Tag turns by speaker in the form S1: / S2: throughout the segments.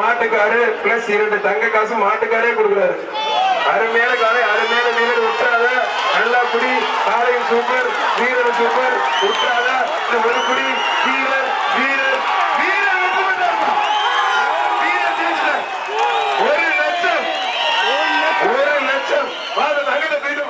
S1: மாட்டுக்காரு plus இரண்டு தங்க காசு மாட்டுக்காரே கொடுக்குறாரு. அருமையான காலை அருமையான வீரர் விட்டுறாத நல்லா குடி காலையும் சூப்பர் வீரர் சூப்பர் விட்டுறாத இந்த ஒரு குடி வீரர் வீரர் வீரர் ஒரு லட்சம் ஒரு லட்சம். தங்கத்தை போயிட்டு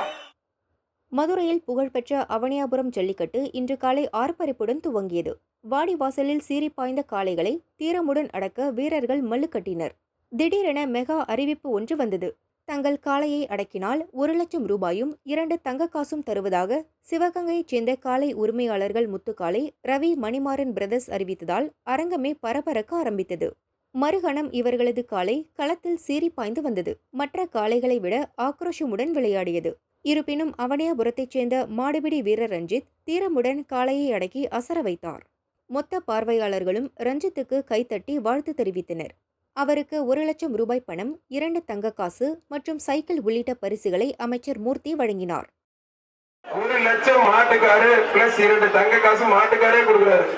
S2: மதுரையில் புகழ்பெற்ற அவனியாபுரம் ஜல்லிக்கட்டு இன்று காலை ஆர்ப்பரிப்புடன் துவங்கியது. வாடிவாசலில் சீறி பாய்ந்த காளைகளை தீரமுடன் அடக்க வீரர்கள் மல்லுக்கட்டினர் திடீரென மெகா அறிவிப்பு ஒன்று வந்தது. தங்கள் காளையை அடக்கினால் ஒரு லட்சம் ரூபாயும் இரண்டு தங்க காசும் தருவதாக சிவகங்கையைச் சேர்ந்த காளை உரிமையாளர்கள் முத்துக்காளை ரவி மணிமாறன் பிரதர்ஸ் அறிவித்ததால் அரங்கமே பரபரக்க ஆரம்பித்தது. மறுகணம் இவர்களது காளை களத்தில் சீறி பாய்ந்து வந்தது. மற்ற காளைகளை விட ஆக்ரோஷமுடன் விளையாடியது. இருப்பினும் அவனியாபுரத்தைச் சேர்ந்த மாடுபிடி வீரர் ரஞ்சித் தீரமுடன் காளையை அடக்கி அசர வைத்தார். மொத்த பார்வையாளர்களும் ரஞ்சித்துக்கு கைத்தட்டி வாழ்த்து தெரிவித்தனர். அவருக்கு ஒரு லட்சம் ரூபாய் பணம் இரண்டு தங்க காசு மற்றும் சைக்கிள் உள்ளிட்ட பரிசுகளை அமைச்சர் மூர்த்தி வழங்கினார்.
S1: ஒரு லட்சம் மாட்டுக்காரு பிளஸ் இரண்டு தங்க காசு மாட்டுக்காரே கொடுக்குறாரு.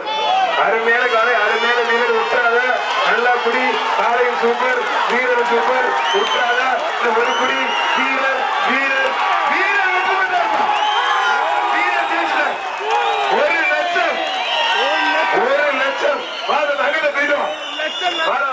S1: அருமையான காலை அருமையான வீரர் உற்றாத நல்லா குடி. காலையும் சூப்பர் வீரர் சூப்பர் உற்றாத. ஒரு குடி வீரர் ¡Para!